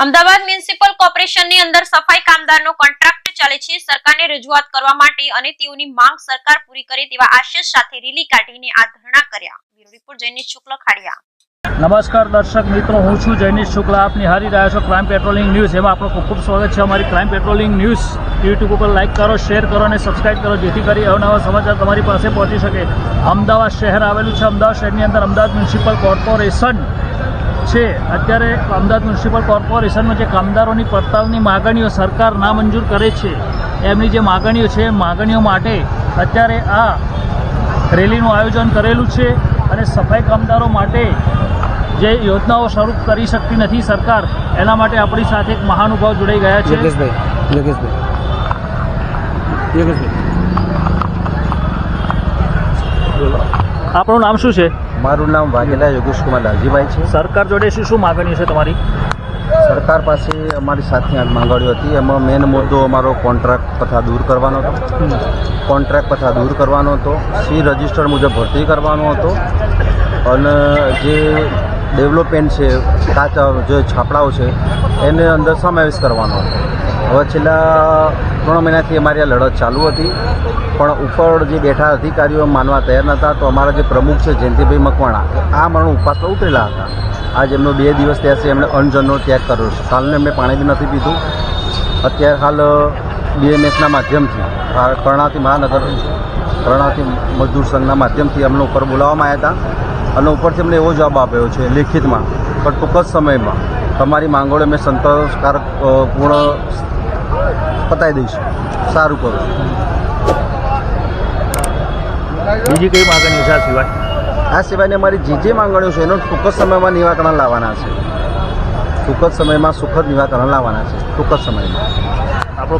Ahmedabad municipal કોર્પોરેશનની અંદર સફાઈ કામદારનો કોન્ટ્રાક્ટ ચાલે છે. સરકારને રજૂઆત કરવા માટે અને તેઓની માંગ સરકાર પૂરી કરે તેવા આશય સાથે રેલી કાઢીને આ ધરણા કર્યા. Bureau report Jainish Shukla, Khadia. નમસ્કાર દર્શક મિત્રો, હું છું જૈનિશ શુક્લા. આપની હારી રહ્યા છો ક્રાઇમ પેટ્રોલિંગ ન્યૂઝ એમાં આપણું ખૂબ ખૂબ સ્વાગત છે. અમારી ક્રાઇમ પેટ્રોલિંગ ન્યૂઝ યુટ્યુબ ઉપર લાઇક કરો શેર કરો અને સબસ્ક્રાઇબ કરો, જેથી કરી અવનવા સમાચાર તમારી પાસે પહોંચી શકે. અમદાવાદ શહેર આવેલું છે. અમદાવાદ શહેરની અંદર અમદાવાદ મ્યુનિસિપલ કોર્પોરેશન છે. અત્યારે અમદાવાદ મ્યુનિસિપલ કોર્પોરેશનમાં જે કામદારોની પડતાલની માગણીઓ સરકાર નામંજૂર કરે છે એમની જે માગણીઓ છે માગણીઓ માટે અત્યારે આ રેલીનું આયોજન કરેલું છે અને સફાઈ કામદારો માટે જે યોજનાઓ શરૂ કરી શકતી નથી સરકાર એના માટે આપણી સાથે એક મહાનુભાવ જોડાઈ ગયા છે. યોગેશભાઈ યોગેશભાઈ. યોગેશભાઈ. આપણું નામ શું છે? મારું નામ વાઘેલા યોગેશકુમાર લાલજીભાઈ છે. સરકાર જોડે શું શું માગણીઓ છે તમારી? સરકાર પાસે અમારી સાતની આઠ માંગણીઓ હતી. એમાં મેઇન મુદ્દો અમારો કોન્ટ્રાક્ટ પ્રથા દૂર કરવાનો હતો. કોન્ટ્રાક્ટ પ્રથા દૂર કરવાનો હતો. સી રજિસ્ટર મુજબ ભરતી કરવાનો હતો. અને જે ડેવલપમેન્ટ છે કાચા જે છાપડાઓ છે એને અંદર સમાવેશ કરવાનો હતો. હવે છેલ્લા ત્રણ મહિનાથી અમારી આ લડત ચાલુ હતી. પણ ઉપર જે બેઠા અધિકારીઓ માનવા તૈયાર નહોતા, તો અમારા જે પ્રમુખ છે જયંતિભાઈ મકવાણા, આ મરણ ઉપવાસ ઉતરેલા હતા. આજ એમનો બે દિવસ ત્યાં છે, એમણે અન્નજળનો ત્યાગ કર્યો છે. કાલને એમણે પાણી બી નથી પીધું. અત્યારે હાલ બીએમએસના માધ્યમથી કર્ણાથી મહાનગર કર્ણાથી મજદૂર સંઘના માધ્યમથી અમને ઉપર બોલાવવામાં આવ્યા હતા. અને ઉપરથી અમને એવો જવાબ આપ્યો છે લેખિતમાં, પણ ટૂંક જ સમયમાં. તમારી માંગોળે મેં સંતોષકારક પૂર્ણ પતાવી દઈશું. સારું કરું. બીજી કઈ માગણીઓ છે આ સિવાય? આ સિવાયની અમારી જે જે માંગણીઓ છે એનું ટૂંક જ સમયમાં નિવાકરણ લાવવાના છે. ટૂંક જ સમયમાં સુખદ નિવાકરણ લાવવાના છે. ટૂંક જ સમયમાં. આપણો